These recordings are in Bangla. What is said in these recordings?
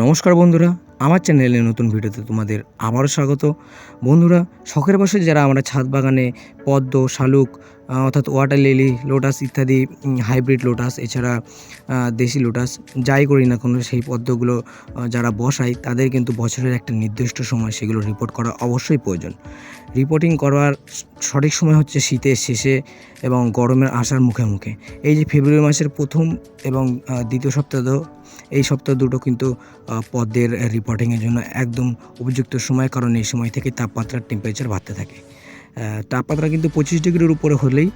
নমস্কার বন্ধুরা, আমার চ্যানেলে নতুন ভিডিওতে তোমাদের আবারও স্বাগত। বন্ধুরা, শখের বসে যারা আমরা ছাদ বাগানে পদ্ম, শালুক অর্থাৎ ওয়াটার লিলি লোটাস ইত্যাদি হাইব্রিড লোটাস এছাড়া দেশি লোটাস যাই করি না কোনো, সেই পদ্মগুলো যারা বসাই, তাদের কিন্তু বছরের একটা নির্দিষ্ট সময় সেগুলো রিপোর্ট করা অবশ্যই প্রয়োজন। রিপোর্টিং করার সঠিক সময় হচ্ছে শীতের শেষে এবং গরমের আসার মুখে মুখে। এই যে ফেব্রুয়ারি মাসের প্রথম এবং দ্বিতীয় সপ্তাহ এই সপ্তাহ দুটো কিন্তু আহ, পদ্মের রিপোর্টিংয়ের জন্য একদম উপযুক্ত সময় কারণ এই সময় থেকে তাপমাত্রার টেম্পারেচার বাড়তে থাকে। তাপমাত্রা কিন্তু পঁচিশ ডিগ্রির উপরে হলেই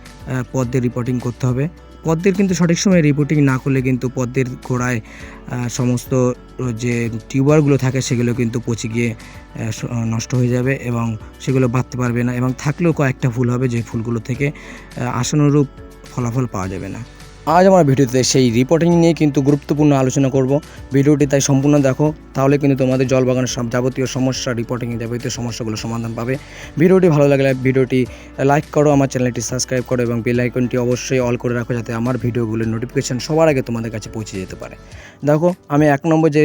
পদ্মের রিপোর্টিং করতে হবে। পদ্মের কিন্তু সঠিক সময়ে রিপোর্টিং না করলে কিন্তু পদ্মের আহ, সমস্ত যে টিউবারগুলো থাকে সেগুলো কিন্তু পচে গিয়ে নষ্ট হয়ে যাবে এবং সেগুলো বাঁধতে পারবে না এবং থাকলেও কয়েকটা ফুল হবে যে ফুলগুলো থেকে আশানুরূপ ফলাফল পাওয়া যাবে না। আজ আমার ভিডিওতে সেই রিপোর্টিং নিয়ে কিন্তু গুরুত্বপূর্ণ আলোচনা করব। ভিডিওটি তাই সম্পূর্ণ দেখো তাহলে কিন্তু তোমাদের জল বাগানের সব যাবতীয় সমস্যা রিপোর্টিং যাবতীয় সমস্যাগুলো সমাধান পাবে। ভিডিওটি ভালো লাগলে ভিডিওটি লাইক করো আমার চ্যানেলটি সাবস্ক্রাইব করো এবং বেল আইকনটি অবশ্যই অল করে রাখো যাতে আমার ভিডিওগুলোর নোটিফিকেশান সবার আগে তোমাদের কাছে পৌঁছে যেতে পারে। দেখো আমি এক নম্বর যে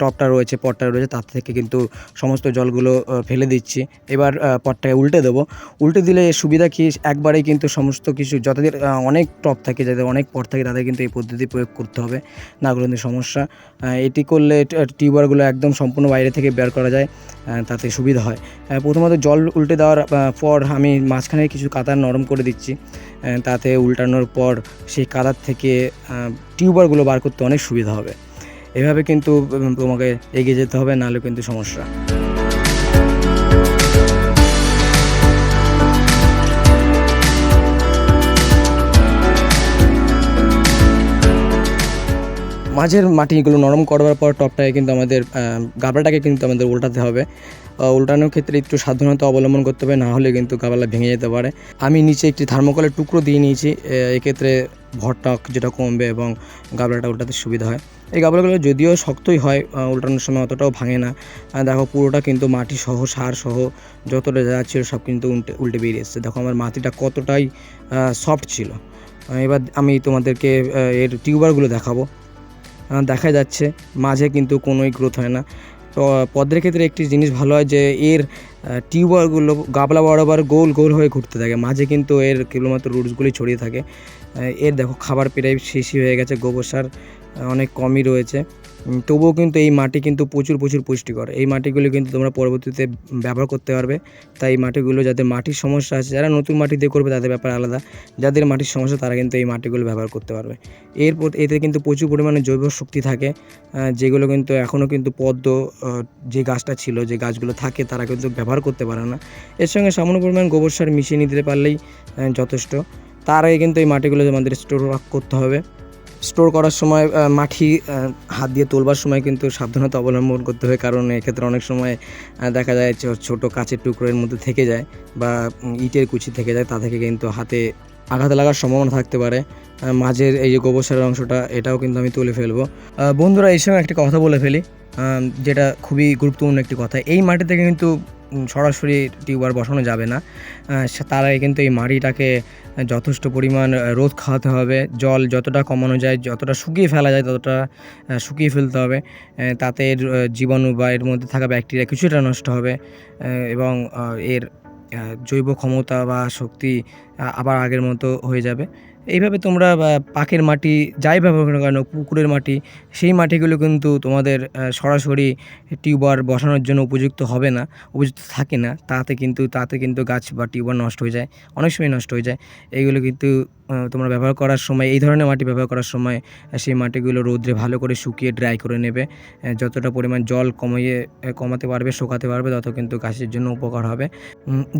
টপটা রয়েছে পটটা রয়েছে তার থেকে কিন্তু সমস্ত জলগুলো ফেলে দিচ্ছি। এবার পটটাকে উল্টে দেবো। উল্টে দিলে সুবিধা কি? একবারেই কিন্তু সমস্ত কিছু যতদের আহ, অনেক টপ থাকে যাতে অনেক পট থাকে তাদের কিন্তু এই পদ্ধতি প্রয়োগ করতে হবে। না কিন্তু সমস্যা এটি করলে টিউবারগুলো একদম সম্পূর্ণ বাইরে থেকে বের করা যায় তাতে সুবিধা হয়। প্রথমত জল উল্টে দেওয়ার পর আমি মাঝখানে কিছু কাতার নরম করে দিচ্ছি তাতে উল্টানোর পর সেই কাদার থেকে টিউবারগুলো বার করতে অনেক সুবিধা হবে। এভাবে কিন্তু তোমাকে এগিয়ে যেতে হবে, নাহলে কিন্তু সমস্যা। মাঝের মাটিগুলো নরম করবার পর টপটাকে কিন্তু আমাদের গাবলাটাকে কিন্তু আমাদের উল্টাতে হবে। উল্টানোর ক্ষেত্রে একটু সাবধানতা অবলম্বন করতে হবে, না হলে কিন্তু গাবলা ভেঙে যেতে পারে। আমি নিচে একটি থার্মোকলের টুকরো দিয়ে নিয়েছি এক্ষেত্রে ভরটক যেটা কমবে এবং গাবলাটা উল্টাতে সুবিধা হয়। এই গাবলাগুলো যদিও শক্তই হয় উল্টানোর সময় অতটাও ভাঙে না। দেখো পুরোটা কিন্তু মাটি সহ, সার সহ, যতটা যা ছিল সব কিন্তু উল্টে উল্টে বেরিয়ে এসছে। দেখো আমার মাটিটা কতটাই সফট ছিল। এবার আমি তোমাদেরকে এর টিউবারগুলো দেখাবো। দেখা যাচ্ছে। মাঝে কিন্তু কোনোই গ্রোথ হয় না। তো পদ্মের ক্ষেত্রে একটি জিনিস ভালো হয় যে, এর টিউবারগুলো গাবলা বরাবর গোল গোল হয়ে ঘুরতে থাকে। মাঝে কিন্তু এর কেবলমাত্র রুটসগুলি ছড়িয়ে থাকে। এর দেখো, খাবার প্রায় শেষই হয়ে গেছে। গোবর সার অনেক কমই রয়েছে। তবুও কিন্তু এই মাটি কিন্তু প্রচুর প্রচুর পুষ্টিকর। এই মাটিগুলো কিন্তু তোমরা পরবর্তীতে ব্যবহার করতে পারবে। তাই এই মাটিগুলো যাদের মাটির সমস্যা আছে, যারা নতুন মাটি দিয়ে করবে তাদের ব্যাপার আলাদা। যাদের মাটির সমস্যা, তারা কিন্তু এই মাটিগুলো ব্যবহার করতে পারবে। এরপর এতে কিন্তু প্রচুর পরিমাণে জৈব শক্তি থাকে যেগুলো কিন্তু এখনও কিন্তু পদ্ম যে গাছটা ছিল, যে গাছগুলো থাকে, তারা কিন্তু ব্যবহার করতে পারে না। এর সঙ্গে সামান্য পরিমাণ গোবর সার মিশিয়ে নিতে পারলেই যথেষ্ট। তার আগে কিন্তু এই মাটিগুলো আমাদের স্টোর করতে হবে। স্টোর করার সময় মাটি হাত দিয়ে তোলবার সময় কিন্তু সাবধানতা অবলম্বন করতে হয়। কারণ এক্ষেত্রে অনেক সময় দেখা যায় ছোট কাচের টুকরোর মধ্যে থেকে যায় বা ইটের কুচি থেকে যায় তা থেকে কিন্তু হাতে আঘাত লাগার সম্ভাবনা থাকতে পারে। মাঝের এই যে গোবর সারের অংশটা এটাও কিন্তু আমি তুলে ফেলব। বন্ধুরা এই সময় একটি কথা বলে ফেলি যেটা খুবই গুরুত্বপূর্ণ একটি কথা। এই মাটি থেকে কিন্তু সরাসরি টিউবার বসানো যাবে না। আহ, সে- তার আগে কিন্তু এই মাটিটাকে যথেষ্ট পরিমাণ রোদ খাওয়াতে হবে। জল যতটা কমানো যায়, যতটা শুকিয়ে ফেলা যায়, ততটা শুকিয়ে ফেলতে হবে। তাতে এর জীবাণু বা এর মধ্যে থাকা ব্যাকটেরিয়া কিছুটা নষ্ট হবে এবং এর জৈব ক্ষমতা বা শক্তি আবার আগের মতো হয়ে যাবে। এইভাবে তোমরা পাকের মাটি, যাই ব্যবহার করো কেন, পুকুরের মাটি, সেই মাটিগুলো কিন্তু তোমাদের সরাসরি টিউবার বসানোর জন্য উপযুক্ত হবে না, উপযুক্ত থাকে না। তাতে কিন্তু তাতে কিন্তু গাছ বা টিউবার নষ্ট হয়ে যায়, অনেক সময় নষ্ট হয়ে যায়। এইগুলো কিন্তু তোমরা ব্যবহার করার সময়, এই ধরনের মাটি ব্যবহার করার সময় সেই মাটিগুলো রোদ্রে ভালো করে শুকিয়ে ড্রাই করে নেবে। যতটা পরিমাণ জল কমিয়ে কমাতে পারবে, শুকাতে পারবে, তত কিন্তু গাছের জন্য উপকার হবে।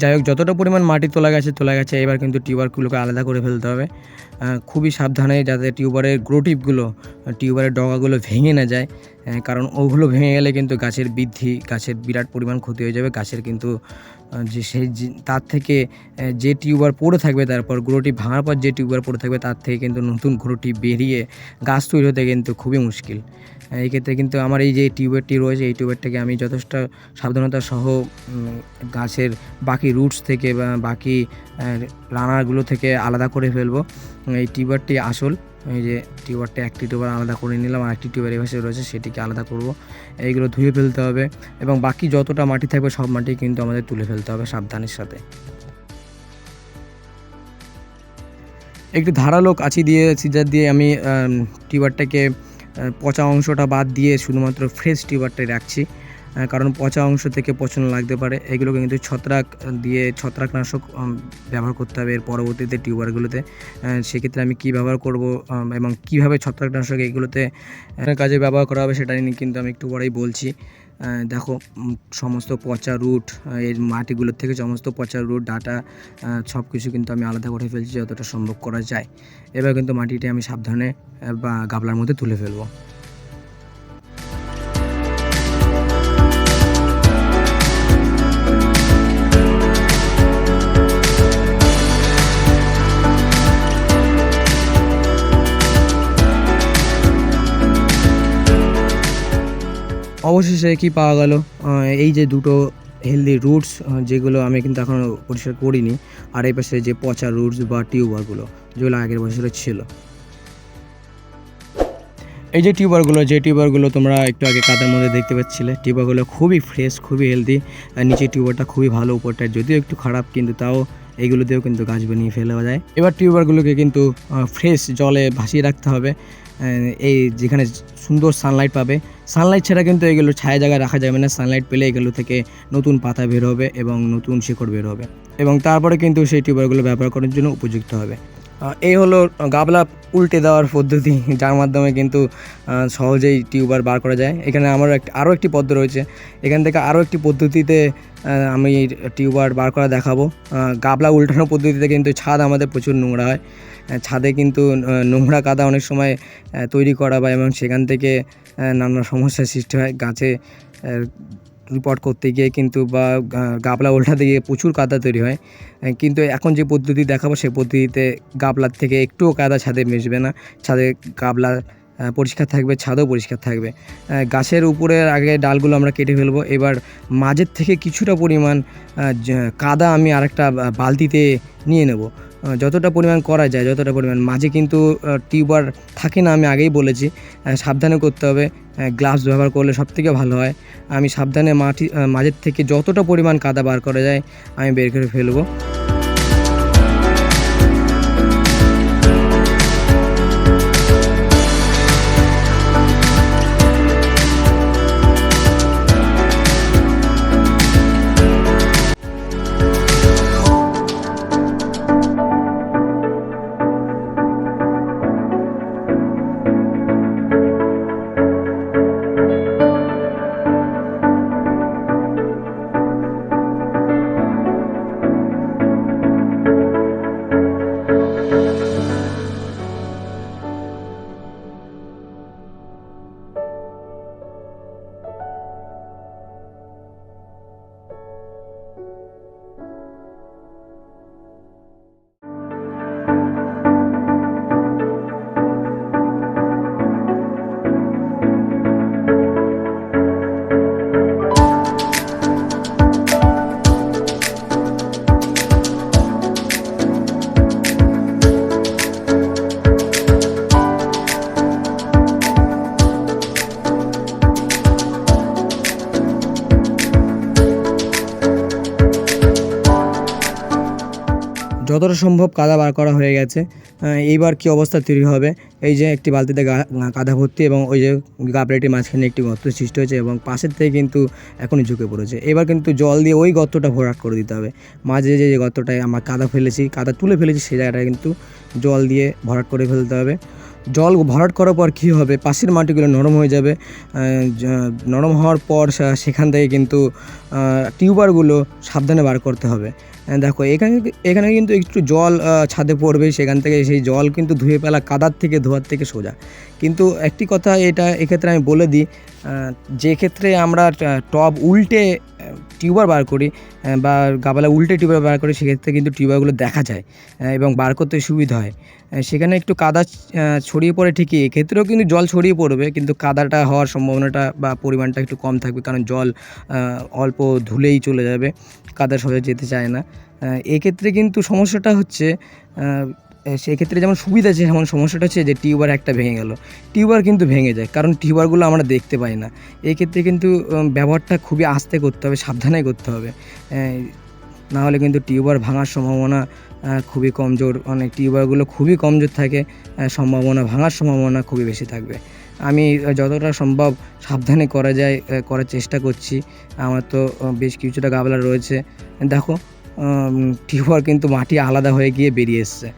যাই হোক, যতটা পরিমাণ মাটি তোলা গেছে তোলা গেছে, এবার কিন্তু টিউবারগুলোকে আলাদা করে ফেলতে হবে। খুবই সাবধানে যাতে টিউবারের গ্রোটিপগুলো টিউবারের ডগাগুলো ভেঙে না যায় কারণ ওগুলো ভেঙে গেলে কিন্তু গাছের বৃদ্ধি, গাছের বিরাট পরিমাণ ক্ষতি হয়ে যাবে, গাছের কিন্তু যে সেই তার থেকে যে টিউবার পড়ে থাকবে তারপর গ্রোটি ভাঙার পর যে টিউবার পড়ে থাকবে তার থেকে কিন্তু নতুন গ্রোটি বেরিয়ে গাছ তৈরি হতে কিন্তু খুবই মুশকিল। এই ক্ষেত্রে কিন্তু আমার এই যে টিউবারটি রয়েছে, এই টিউবারটাকে আমি যথেষ্ট সাবধানতা সহ গাছের বাকি রুটস থেকে বা বাকি রানারগুলো থেকে আলাদা করে ফেলব। এই টিউবারটি আসল, এই যে টিউবারটা একটি টিউবার আলাদা করে নিলাম, আর একটি টিউবার এভাবে রয়েছে, সেটিকে আলাদা করব। এইগুলো ধুয়ে ফেলতে হবে এবং বাকি যতটা মাটি থাকবে সব মাটি কিন্তু আমাদের তুলে ফেলতে হবে সাবধানের সাথে। একটি ধারালো কাঁচি দিয়ে, সিজার দিয়ে আমি টিউবারটাকে পচা অংশটা বাদ দিয়ে শুধুমাত্র ফ্রেশ টিউবারটাই রাখছি। কারণ পচা অংশ থেকে পচন লাগতে পারে। এগুলোকে কিন্তু ছত্রাক দিয়ে ছত্রাকনাশক ব্যবহার করতে হবে এর পরবর্তীতে টিউবারগুলোতে। সেক্ষেত্রে আমি কী ব্যবহার করব এবং কীভাবে ছত্রাকনাশক এগুলোতে কাজে ব্যবহার করা হবে সেটা নিয়ে কিন্তু আমি একটু পরেই বলছি। দেখো সমস্ত পচা রুট এর মাটিগুলোর থেকে সমস্ত পচা রুট, ডাটা সব কিছু কিন্তু আমি আলাদা করে ফেলছি, যতটা সম্ভব করা যায়। এবার কিন্তু মাটিটি আমি সাবধানে বা গাবলার মধ্যে তুলে ফেলব। অবশেষে কি পাওয়া গেল? এই যে দুটো হেলদি রুটস যেগুলো আমি কিন্তু এখনও পরিষ্কার করিনি, আর এই পাশে যে পচা রুটস বা টিউবারগুলো যেগুলো আগের বছরে ছিল। এই যে টিউবারগুলো যে টিউবারগুলো তোমরা একটু আগে কাদের মধ্যে দেখতে পাচ্ছিলে টিউবারগুলো খুবই ফ্রেশ খুবই হেলদি নিচে টিউবারটা খুবই ভালো উপরটা যদিও একটু খারাপ, কিন্তু তাও এইগুলো দিয়েও কিন্তু গাছ বানিয়ে ফেলা যায়। এবার টিউবারগুলোকে কিন্তু ফ্রেশ জলে ভাসিয়ে রাখতে হবে। এই যেখানে সুন্দর সানলাইট পাবে। সানলাইট ছাড়া কিন্তু এগুলো ছায়া জায়গায় রাখা যাবে না। সানলাইট পেলে এগুলো থেকে নতুন পাতা বের হবে এবং নতুন শিকড় বের হবে। এবং তারপরে কিন্তু সেই টিউবারগুলো ব্যবহার করার জন্য উপযুক্ত হবে। এই হলো গাবলা উল্টে দেওয়ার পদ্ধতি, যার মাধ্যমে কিন্তু সহজেই টিউবার বার করা যায়। এখানে আমার একটা আরও একটি পদ্ধতি রয়েছে। এখান থেকে আরও একটি পদ্ধতিতে আমি টিউবার বার করা দেখাবো। গাবলা উল্টানো পদ্ধতিতে কিন্তু ছাদ আমাদের প্রচুর নোংরা হয়। ছাদে কিন্তু নোংরা কাদা অনেক সময় তৈরি করা হয় এবং সেখান থেকে নানা সমস্যার সৃষ্টি হয়। গাছে রিপোর্ট করতে গিয়ে কিন্তু বা গাবলা উল্টাতে গিয়ে প্রচুর কাদা তৈরি হয়। কিন্তু এখন যে পদ্ধতি দেখাবো সেই পদ্ধতিতে গাবলার থেকে একটুও কাদা ছাদে মিশবে না। ছাদে গাবলা পরিষ্কার থাকবে, ছাদও পরিষ্কার থাকবে। গাছের উপরে আগে ডালগুলো আমরা কেটে ফেলব। এবার মাঝের থেকে কিছুটা পরিমাণ কাদা আমি আরেকটা বালতিতে নিয়ে নেব। যতটা পরিমাণ করা যায়, যতটা পরিমাণ। মাঝে কিন্তু টিউবার থাকে না, আমি আগেই বলেছি। সাবধানে করতে হবে। গ্লাভস ব্যবহার করলে সব থেকে ভালো হয়। আমি সাবধানে মাটি মাঝের থেকে যতটা পরিমাণ কাদা বার করা যায়, আমি বের করে ফেলব। যতটা সম্ভব কাদা বার করা হয়ে গেছে। এইবার কি অবস্থা তৈরি হবে? এই যে একটি বালতিতে কাদা ভর্তি এবং ওই যে গাবলাটির মাঝখানে একটি গর্ত সৃষ্টি হয়েছে এবং পাশের থেকে কিন্তু এখনই ঝুঁকে পড়েছে। এবার কিন্তু জল দিয়ে ওই গর্তটা ভরাট করে দিতে হবে। মাঝে যে গর্তটায় আমরা কাদা ফেলেছি, কাদা তুলে ফেলেছি সেই জায়গাটা কিন্তু জল দিয়ে ভরাট করে ফেলতে হবে। জল ভরাট করার পর কী হবে? পাশের মাটিগুলো নরম হয়ে যাবে। নরম হওয়ার পর সেখান থেকে কিন্তু টিউবারগুলো সাবধানে বার করতে হবে। দেখো, এখানে এখানে কিন্তু একটু জল ছাদে পড়বে, সেখান থেকে সেই জল কিন্তু ধুয়ে ফেলা কাদার থেকে, ধোয়ার থেকে সোজা। কিন্তু একটি কথা এটা এক্ষেত্রে আমি বলে দিই যে ক্ষেত্রে আমরা টব উল্টে টিউবার বার করি বা গাবালা উল্টে টিউবার বার করি, সেক্ষেত্রে কিন্তু টিউবারগুলো দেখা যায় এবং বার করতে সুবিধা হয়। সেখানে একটু কাদা ছড়িয়ে পড়ে ঠিকই, এক্ষেত্রেও কিন্তু জল ছড়িয়ে পড়বে, কিন্তু কাদাটা হওয়ার সম্ভাবনাটা বা পরিমাণটা একটু কম থাকবে, কারণ জল অল্প ধুলেই চলে যাবে, কাদা সহজে যেতে চায় না। এক্ষেত্রে কিন্তু সমস্যাটা হচ্ছে সেই ক্ষেত্রে যেমন সুবিধা আছে, যেমন সমস্যাটা হচ্ছে যে টিউবার একটা ভেঙে গেল। টিউবার কিন্তু ভেঙে যায়, কারণ টিউবারগুলো আমরা দেখতে পাই না। এই ক্ষেত্রে কিন্তু ব্যবহারটা খুবই আস্তে করতে হবে, সাবধানে করতে হবে। না হলে কিন্তু টিউবার ভাঙার সম্ভাবনা খুবই কমজোর। অনেক টিউবারগুলো খুবই কমজোর থাকে সম্ভাবনা ভাঙার সম্ভাবনা খুবই বেশি থাকবে। আমি যতটা সম্ভব সাবধানে করা যায় করার চেষ্টা করছি। আমার তো বেশ কিছুটা গাবলা রয়েছে। দেখো টিউবার কিন্তু মাটি আলাদা হয়ে গিয়ে বেরিয়ে এসছে।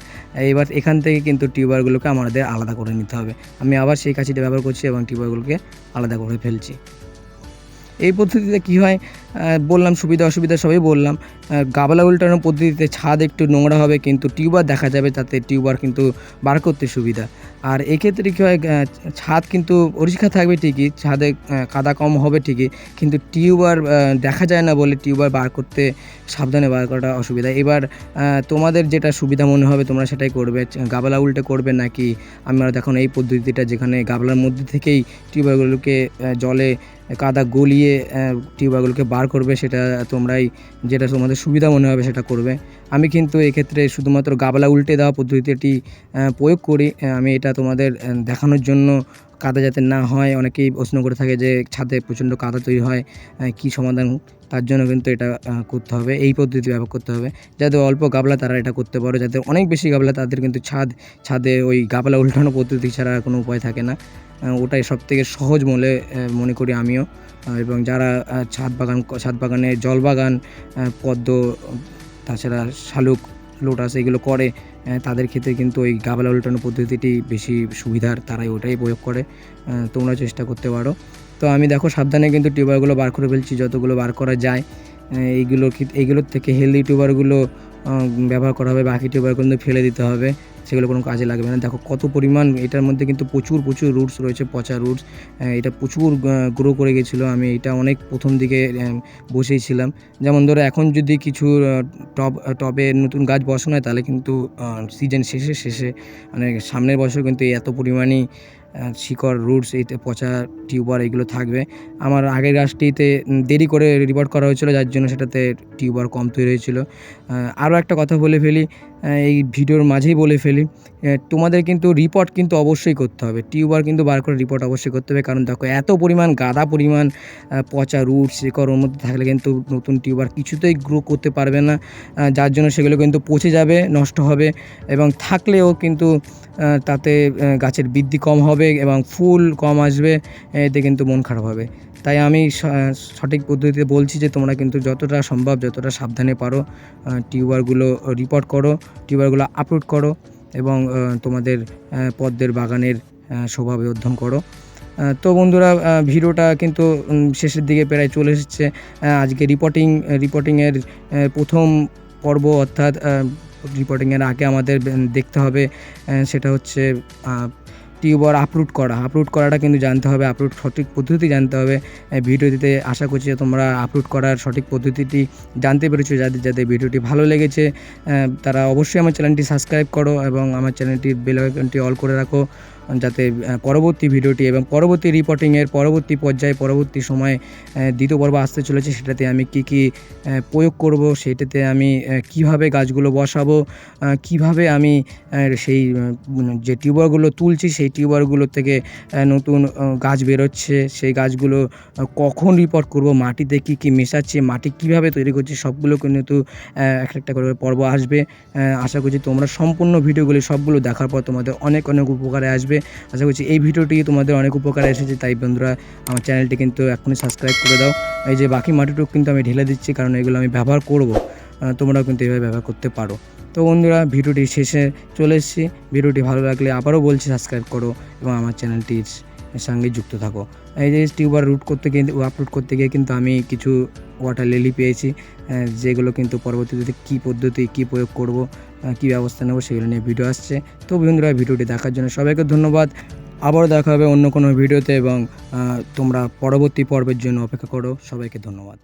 এবার এখান থেকে কিন্তু টিউবারগুলোকে আমাদের আলাদা করে নিতে হবে। আমি আবার সেই কাছিটা ব্যবহার করছি এবং টিউবারগুলোকে আলাদা করে ফেলছি। এই পদ্ধতিতে কি হয়? বললাম, সুবিধা অসুবিধা সবই বললাম। গাবলা উল্টানোর পদ্ধতিতে ছাদ একটু নোংরা হবে, কিন্তু টিউবার দেখা যাবে, তাতে টিউবার কিন্তু বার করতে সুবিধা। আর এক্ষেত্রে কী হয় ছাদ কিন্তু পরিষ্কার থাকবে ঠিকই, ছাদে কাদা কম হবে ঠিকই, কিন্তু টিউবার দেখা যায় না বলে টিউবার বার করতে সাবধানে বার করাটা অসুবিধা। এবার তোমাদের যেটা সুবিধা মনে হবে, তোমরা সেটাই করবে গাবলা উল্টে করবে নাকি? আমরা দেখুন এই পদ্ধতিটা যেখানে গাবলার মধ্যে থেকেই টিউবারগুলোকে জলে কাদা গলিয়ে টিউবারগুলোকে বার করবে, সেটা তোমরাই, যেটা তোমাদের সুবিধা মনে হবে, সেটা করবে। আমি কিন্তু এক্ষেত্রে শুধুমাত্র গাবলা উল্টে দেওয়া পদ্ধতিটি প্রয়োগ করি। আমি এটা তোমাদের দেখানোর জন্য কাদা যাতে না হয়। অনেকেই প্রশ্ন করে থাকে যে ছাদে প্রচণ্ড কাদা তৈরি হয় কি সমাধান? তার জন্য কিন্তু এটা করতে হবে। এই পদ্ধতি ব্যবহার করতে হবে। যাদের অল্প গাবলা তারা এটা করতে পারো। যাদের অনেক বেশি গাবলা তাদের কিন্তু ছাদ, ছাদে ওই গাবলা উল্টানো পদ্ধতি ছাড়া কোনো উপায় থাকে না। ওটাই সব থেকে সহজ বলে মনে করি আমিও। এবং যারা ছাদ বাগান, ছাদ বাগানে জল বাগান পদ্ম তাছাড়া শালুক, লোটাস এগুলো করে তাদের ক্ষেত্রে কিন্তু ওই গাবলা উল্টানো পদ্ধতিটি বেশি সুবিধার, তারাই ওটাই প্রয়োগ করে তোমরা চেষ্টা করতে পারো। তো আমি দেখো সাবধানে কিন্তু টিউবারগুলো বার করে ফেলছি, যতগুলো বার করা যায়। এইগুলো এইগুলোর থেকে হেলদি টিউবারগুলো ব্যবহার করা হবে বাকি টিউবারগুলো কিন্তু ফেলে দিতে হবে সেগুলো কোনো কাজে লাগবে না। দেখো কত পরিমাণ এটার মধ্যে কিন্তু প্রচুর প্রচুর রুটস রয়েছে পচা রুটস এটা প্রচুর গ্রো করে গেছিল। আমি এটা অনেক প্রথম দিকে বসেইছিলাম যেমন ধরো এখন যদি কিছু আহ, টব নতুন গাছ বসানো হয় তাহলে কিন্তু সিজন শেষে শেষে মানে সামনের বছর কিন্তু এত পরিমাণেই শিকড় রুটস এইতে পচা টিউবার এগুলো থাকবে। আমার আগের গাছটিতে দেরি করে রিপোর্ট করা হয়েছিল, যার জন্য সেটাতে টিউবার কম তৈরি হয়েছিল। আরও একটা কথা বলে ফেলি এই ভিডিওর মাঝেই বলে ফেলি তোমাদের কিন্তু রিপোর্ট কিন্তু অবশ্যই করতে হবে। টিউবার কিন্তু বার করে রিপোর্ট অবশ্যই করতে হবে। কারণ দেখো, এত পরিমাণ, গাদা পরিমাণ পচা রুট, শিকড় ওর মধ্যে থাকলে কিন্তু নতুন টিউবার কিছুতেই গ্রো করতে পারবে না। যার জন্য সেগুলো কিন্তু পচে যাবে, নষ্ট হবে এবং থাকলেও কিন্তু তাতে গাছের বৃদ্ধি কম হবে এবং ফুল কম আসবে এতে কিন্তু মন খারাপ হবে। তাই আমি সঠিক পদ্ধতিতে বলছি যে তোমরা কিন্তু যতটা সম্ভব, যতটা সাবধানে পারো টিউবারগুলো রিপোর্ট করো, টিউবারগুলো আপলোড করো এবং তোমাদের পদ্মের বাগানের শোভা বর্ধন করো। তো বন্ধুরা ভিডিওটা কিন্তু শেষের দিকে প্রায় চলে এসেছে। আজকে রিপোর্টিং রিপোর্টিংয়ের প্রথম পর্ব অর্থাৎ রিপোর্টিংয়ের আগে আমাদের দেখতে হবে সেটা হচ্ছে টিউবার আপলোড করা। আপলোড করাটা কিন্তু জানতে হবে আপলোড সঠিক পদ্ধতি জানতে হবে। ভিডিওটিতে আশা করছি যে তোমরা আপলোড করার সঠিক পদ্ধতিটি জানতে পেরেছ। যাদের যাদের ভিডিওটি ভালো লেগেছে তারা অবশ্যই আমার চ্যানেলটি সাবস্ক্রাইব করো এবং আমার চ্যানেলটির বেল আইকনটি অল করে রাখো। যাতে পরবর্তী ভিডিওটি এবং পরবর্তী রিপোর্টিংয়ের পরবর্তী পর্যায়ে, পরবর্তী সময়ে দ্বিতীয় পর্ব আসতে চলেছে, সেটাতে আমি কি কি প্রয়োগ করব, সেটাতে আমি কীভাবে গাছগুলো বসাবো কীভাবে আমি সেই যে টিউবারগুলো তুলছি, সেই টিউবারগুলো থেকে নতুন গাছ বেরোচ্ছে, সেই গাছগুলো কখন রিপোর্ট করব, মাটিতে কী কী মেশাচ্ছি, মাটি কীভাবে তৈরি করছি সবগুলো কিন্তু একটা একটা করে পর্ব আসবে। আশা করছি তোমরা সম্পূর্ণ ভিডিওগুলি সবগুলো দেখার পর তোমাদের অনেক অনেক উপকারে আসবে। আশা করছি এই ভিডিওটি তোমাদের অনেক উপকার এসেছে, তাই বন্ধুরা আমার চ্যানেলটি কিন্তু এখনই সাবস্ক্রাইব করে দাও। এই যে বাকি মাটিটুকু কিন্তু আমি ঢেলে দিচ্ছি, কারণ এগুলো আমি ব্যবহার করব। তোমরাও কিন্তু এভাবে ব্যবহার করতে পারো। তো বন্ধুরা, ভিডিওটি শেষে চলে এসেছি। ভিডিওটি ভালো লাগলে আবারও বলছি সাবস্ক্রাইব করো এবং আমার চ্যানেলটির সঙ্গে যুক্ত থাকো। এই যে টিউবার রুট করতে গিয়ে আপলোড করতে গিয়ে কিন্তু আমি কিছু ওয়াটার লিলি পেয়েছি যেগুলো কিন্তু পরবর্তীতে কী পদ্ধতি, কী প্রয়োগ করব কী ব্যবস্থা নেব সেগুলো নিয়ে ভিডিও আসছে। তো বন্ধুরা, ভিডিওটি দেখার জন্য সবাইকে ধন্যবাদ। আবারও দেখা হবে অন্য কোনো ভিডিওতে এবং তোমরা পরবর্তী পর্বের জন্য অপেক্ষা করো। সবাইকে ধন্যবাদ।